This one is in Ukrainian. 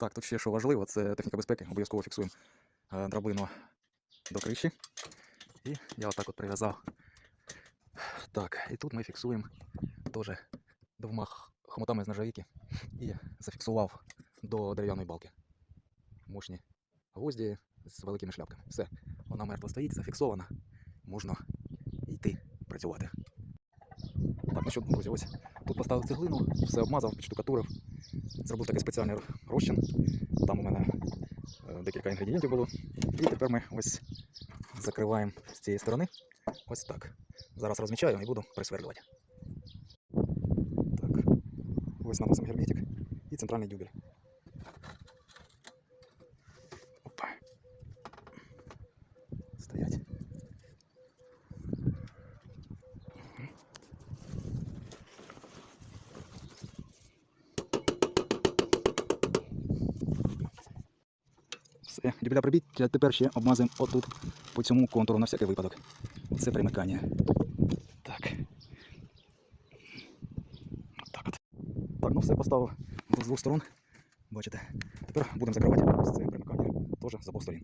Так, тут ще що важливо, це техніка безпеки. Обов'язково фіксуємо е, драбину до криші. І я отак от прив'язав. Так, і тут ми фіксуємо теж двома хомутами з нержавійки і зафіксував до дерев'яної балки. Мощні гвозді з великими шляпками. Все, вона мертво стоїть, зафіксована. Можна йти працювати. Так, ну що, друзі, ось тут поставив цеглину, все обмазав, підштукатурив. Зробив такий спеціальний розчин. Там у мене е, декілька інгредієнтів було. І тепер ми ось закриваємо з цієї сторони. Ось так. Зараз розмічаю і буду присверлювати. Так. Ось наносимо герметик і центральний дюбель. Опа. Стоять. Все, дюбеля прибіть, тепер ще обмазуємо отут по цьому контуру на всякий випадок. Це примикання. Так. Так от. Так, ну все поставив з двох сторон. Бачите. Тепер будемо закривати це примикання теж з обох сторін.